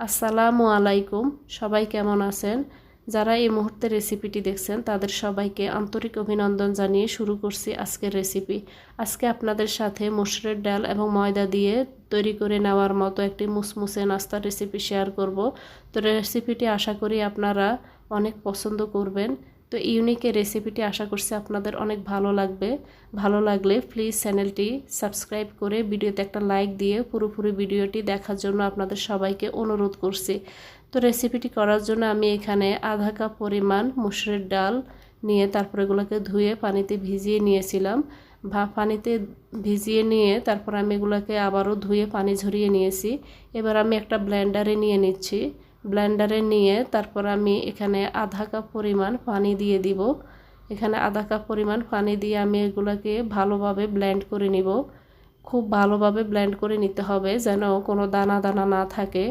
আসসালামু আলাইকুম, সবাই কেমন আছেন? যারা এই মুহূর্তে রেসিপিটি দেখছেন, তাদের সবাইকে আন্তরিক অভিনন্দন জানিয়ে শুরু করছি আজকের রেসিপি। আজকে আপনাদের সাথে মসুরের ডাল এবং ময়দা দিয়ে তৈরি করে নেওয়ার মতো একটি মুসমুসে নাস্তার রেসিপি শেয়ার করব। তো রেসিপিটি আশা করি আপনারা অনেক পছন্দ করবেন। তো ইউনিক এই রেসিপিটি আশা করছি আপনাদের অনেক ভালো লাগবে। ভালো লাগলে প্লিজ চ্যানেলটি সাবস্ক্রাইব করে ভিডিওতে একটা লাইক দিয়ে পুরোপুরি ভিডিওটি দেখার জন্য আপনাদের সবাইকে অনুরোধ করছি। তো রেসিপিটি করার জন্য আমি এখানে আধা কাপ পরিমাণ মুসুরের ডাল নিয়ে তারপর এগুলোকে ধুয়ে পানিতে ভিজিয়ে নিয়েছিলাম। ভা, পানিতে ভিজিয়ে নিয়ে তারপর আমি এগুলোকে আবারও ধুয়ে পানি ঝরিয়ে নিয়েছি। এবার আমি একটা ব্লেন্ডারে নিয়ে নিচ্ছি। ব্লেন্ডারে নিয়ে তারপর আমি এখানে আধা কাপ পরিমাণ পানি দিয়ে দিব। এখানে আধা কাপ পরিমাণ পানি দিয়ে আমি এগুলোকে ভালোভাবে ব্লেন্ড করে নিব। খুব ভালোভাবে ব্লেন্ড করে নিতে হবে যেন কোনো দানা দানা না থাকে।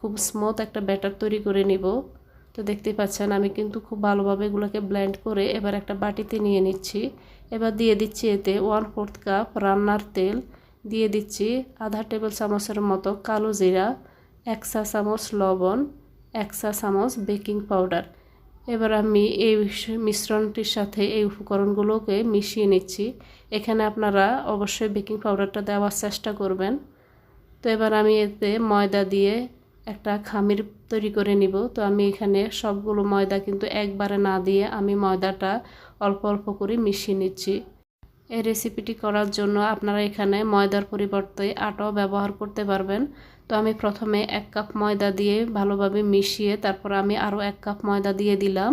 খুব স্মুথ একটা ব্যাটার তৈরি করে নিব। তো দেখতে পাচ্ছেন আমি কিন্তু খুব ভালোভাবে এগুলোকে ব্লেন্ড করে এবার একটা বাটিতে নিয়ে নিচ্ছি। এবার দিয়ে দিচ্ছি এতে ওয়ান ফোর্থ কাপ রান্নার তেল। দিয়ে দিচ্ছি আধা টেবিল চামচের মতো কালো জিরা। এক চা চামচ লবণ এক চা চামচ বেকিং পাউডার। এবার আমি এই মিশ্রণটির সাথে এই উপকরণগুলোকে মিশিয়ে নিচ্ছি। এখানে আপনারা অবশ্যই বেকিং পাউডারটা দেওয়ার চেষ্টা করবেন। তো এবার আমি এতে ময়দা দিয়ে একটা খামির তৈরি করে নিব। তো আমি এখানে সবগুলো ময়দা কিন্তু একবারে না দিয়ে আমি ময়দাটা অল্প অল্প করে মিশিয়ে নিচ্ছি। এই রেসিপিটি করার জন্য আপনারা এখানে ময়দার পরিবর্তে আটাও ব্যবহার করতে পারবেন। তো আমি প্রথমে এক কাপ ময়দা দিয়ে ভালোভাবে মিশিয়ে তারপর আমি আরও এক কাপ ময়দা দিয়ে দিলাম।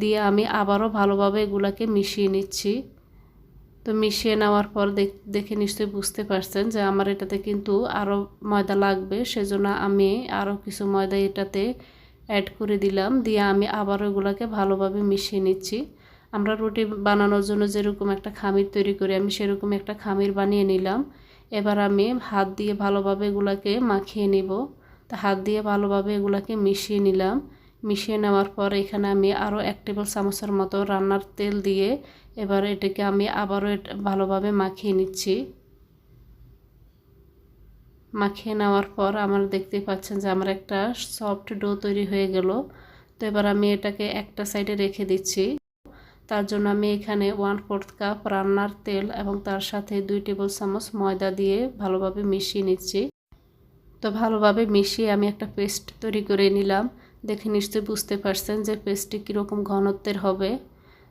দিয়ে আমি আবারও ভালোভাবে এগুলাকে মিশিয়ে নিচ্ছি। তো মিশিয়ে নেওয়ার পর দেখে নিশ্চয়ই বুঝতে পারছেন যে আমার এটাতে কিন্তু আরও ময়দা লাগবে। সেজন্য আমি আরও কিছু ময়দা এটাতে অ্যাড করে দিলাম। দিয়ে আমি আবারও এগুলাকে ভালোভাবে মিশিয়ে নিচ্ছি। আমরা রুটি বানানোর জন্য যেরকম একটা খামির তৈরি করি, আমি সেরকম একটা খামির বানিয়ে নিলাম। এবার আমি হাত দিয়ে ভালোভাবে এগুলাকে মাখিয়ে নিব। তা হাত দিয়ে ভালোভাবে এগুলাকে মিশিয়ে নিলাম। মিশিয়ে নেওয়ার পর এখানে আমি আরও এক টেবিল চামচের মতো রান্নার তেল দিয়ে এবার এটাকে আমি আবারও ভালোভাবে মাখিয়ে নিচ্ছি। মাখিয়ে নেওয়ার পর আমার দেখতে পাচ্ছেন যে আমার একটা সফট ডো তৈরি হয়ে গেল। তো এবার আমি এটাকে একটা সাইডে রেখে দিচ্ছি। তার জন্য আমি এখানে ওয়ান ফোর্থ কাপ রান্নার তেল এবং তার সাথে দুই টেবিল চামচ ময়দা দিয়ে ভালোভাবে মিশিয়ে নিচ্ছি। তো ভালোভাবে মিশিয়ে আমি একটা পেস্ট তৈরি করে নিলাম। দেখে নিশ্চয়ই বুঝতে পারছেন যে পেস্টটি কীরকম ঘনত্বের হবে।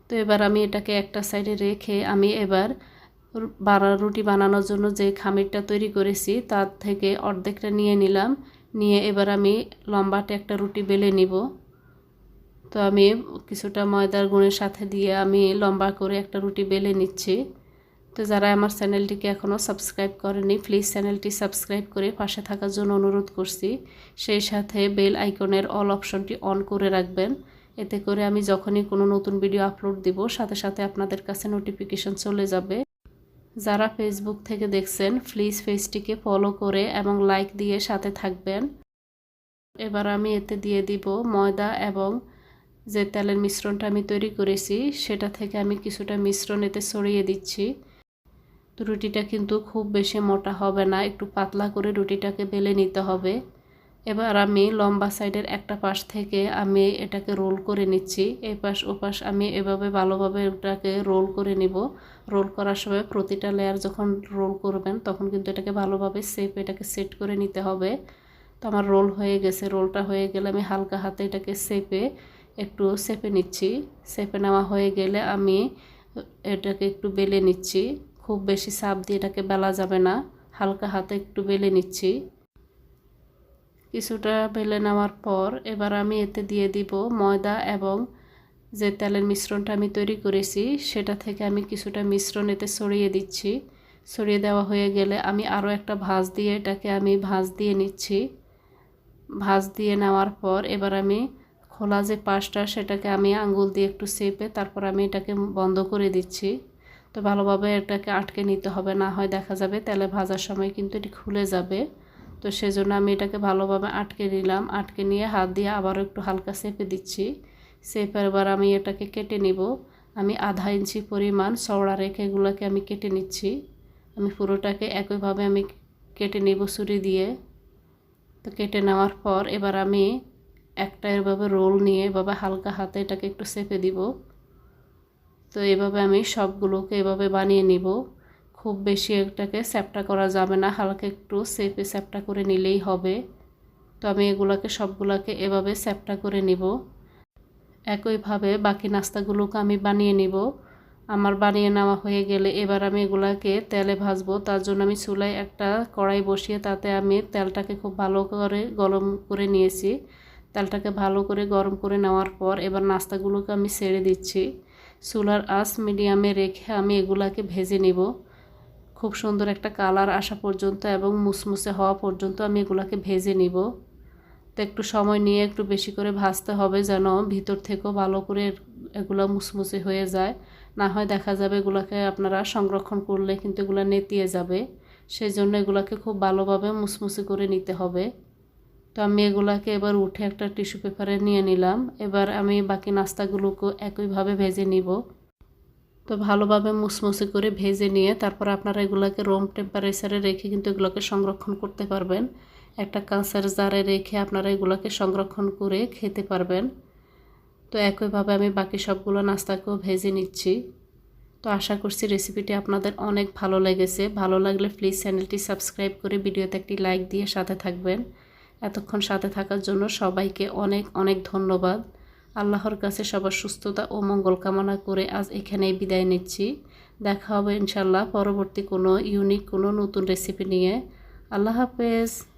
তো এবার আমি এটাকে একটা সাইডে রেখে আমি এবার বানা, রুটি বানানোর জন্য যে খামিরটা তৈরি করেছি তার থেকে অর্ধেকটা নিয়ে নিলাম। নিয়ে এবার আমি লম্বাটে একটা রুটি বেলে নিব। তো আমি কিছুটা ময়দার গুণের সাথে দিয়ে আমি লম্বা করে একটা রুটি বেলে নিচ্ছি। তো যারা আমার চ্যানেলটিকে এখনও সাবস্ক্রাইব করেনি, প্লিজ চ্যানেলটি সাবস্ক্রাইব করে পাশে থাকার জন্য অনুরোধ করছি। সেই সাথে বেল আইকনের অল অপশনটি অন করে রাখবেন। এতে করে আমি যখনই কোনো নতুন ভিডিও আপলোড দিব, সাথে সাথে আপনাদের কাছে নোটিফিকেশন চলে যাবে। যারা ফেসবুক থেকে দেখছেন, প্লিজ পেজটিকে ফলো করে এবং লাইক দিয়ে সাথে থাকবেন। এবার আমি এতে দিয়ে দিব ময়দা এবং যে তেলের মিশ্রণটা আমি তৈরি করেছি, সেটা থেকে আমি কিছুটা মিশ্রণ এতে ছড়িয়ে দিচ্ছি। তো রুটিটা কিন্তু খুব বেশি মোটা হবে না, একটু পাতলা করে রুটিটাকে বেলে নিতে হবে। এবার আমি লম্বা সাইডের একটা পাশ থেকে আমি এটাকে রোল করে নিচ্ছি। এই পাশ ও পাশ আমি এভাবে ভালোভাবে এটাকে রোল করে নিব। রোল করার সময় প্রতিটা লেয়ার যখন রোল করবেন, তখন কিন্তু এটাকে ভালোভাবে সেপ এটাকে সেট করে নিতে হবে। তো আমার রোল হয়ে গেছে, রোলটা হয়ে গেলে আমি হালকা হাতে এটাকে সেপে একটু সেপে নিচ্ছি। সেপে নেওয়া হয়ে গেলে আমি এটাকে একটু বেলে নিচ্ছি। খুব বেশি চাপ দিয়ে এটাকে বেলা যাবে না। হালকা হাতে একটু বেলে নিচ্ছি। কিছুটা বেলে নেওয়ার পর এবার আমি এতে দিয়ে দিব ময়দা এবং যে তেলের মিশ্রণটা আমি তৈরি করেছি, সেটা থেকে আমি কিছুটা মিশ্রণ এতে ছড়িয়ে দিচ্ছি। ছড়িয়ে দেওয়া হয়ে গেলে আমি আরও একটা ভাজ দিয়ে এটাকে আমি ভাজ দিয়ে নিচ্ছি। ভাজ দিয়ে নেওয়ার পর এবার আমি খোলা যে পাশটা, সেটাকে আমি আঙ্গুল দিয়ে একটু চেপে তারপর আমি এটাকে বন্ধ করে দিচ্ছি। তো ভালোভাবে এটাকে আটকে নিতে হবে, না হয় দেখা যাবে তেলে ভাজার সময় কিন্তু এটি খুলে যাবে। তো সেজন্য আমি এটাকে ভালোভাবে আটকে নিলাম। আটকে নিয়ে হাত দিয়ে আবারও একটু হালকা চেপে দিচ্ছি। চেপে এবার আমি এটাকে কেটে নিব। আমি আধা ইঞ্চি পরিমাণ চওড়া রেখে এগুলোকে আমি কেটে নিচ্ছি। আমি পুরোটাকে একইভাবে আমি কেটে নিব ছুরি দিয়ে। তো কেটে নেওয়ার পর এবার আমি একটা এভাবে রোল নিয়ে, এভাবে হালকা হাতে এটাকে একটু সেপে দিব। তো এভাবে আমি সবগুলোকে এভাবে বানিয়ে নিব। খুব বেশি এটাকে স্যাপটা করা যাবে না, হালকা একটু সেপে স্যাপটা করে নিলেই হবে। তো আমি এগুলাকে সবগুলাকে এভাবে স্যাপটা করে নিব। একইভাবে বাকি নাস্তাগুলোকে আমি বানিয়ে নিব। আমার বানিয়ে নেওয়া হয়ে গেলে এবার আমি এগুলাকে তেলে ভাজবো। তার জন্য আমি চুলায় একটা কড়াই বসিয়ে তাতে আমি তেলটাকে খুব ভালো করে গরম করে নিয়েছি। তেলটাকে ভালো করে গরম করে নেওয়ার পর এবার নাস্তাগুলোকে আমি ছেড়ে দিচ্ছি। চুলার আঁচ মিডিয়ামে রেখে আমি এগুলাকে ভেজে নেব। খুব সুন্দর একটা কালার আসা পর্যন্ত এবং মুসমুসে হওয়া পর্যন্ত আমি এগুলাকে ভেজে নিব। তো একটু সময় নিয়ে একটু বেশি করে ভাজতে হবে যেন ভিতর থেকেও ভালো করে এগুলো মুসমুসে হয়ে যায়। না হয় দেখা যাবে এগুলোকে আপনারা সংরক্ষণ করলে কিন্তু এগুলো নেতিয়ে যাবে। সেই জন্য এগুলোকে খুব ভালোভাবে মুসমুসে করে নিতে হবে। তো আমি এগুলাকে এবার উঠে একটা টিস্যু পেপারে নিয়ে নিলাম। এবার আমি বাকি নাস্তাগুলোকে একইভাবে ভেজে নিব। তো ভালোভাবে মুসমুসে করে ভেজে নিয়ে তারপর আপনারা এগুলোকে রুম টেম্পারেচারে রেখে কিন্তু এগুলোকে সংরক্ষণ করতে পারবেন। একটা কাঁচের জারে রেখে আপনারা এগুলোকে সংরক্ষণ করে খেতে পারবেন। তো একইভাবে আমি বাকি সবগুলো নাস্তাকেও ভেজে নিচ্ছি। তো আশা করছি রেসিপিটি আপনাদের অনেক ভালো লেগেছে। ভালো লাগলে প্লিজ চ্যানেলটি সাবস্ক্রাইব করে ভিডিওতে একটি লাইক দিয়ে সাথে থাকবেন। এতক্ষণ সাথে থাকার জন্য সবাইকে অনেক অনেক ধন্যবাদ। আল্লাহর কাছে সবার সুস্থতা ও মঙ্গল কামনা করে আজ এখানেই বিদায় নিচ্ছি। দেখা হবে ইনশাল্লাহ পরবর্তী কোনো ইউনিক, কোনো নতুন রেসিপি নিয়ে। আল্লাহ হাফেজ।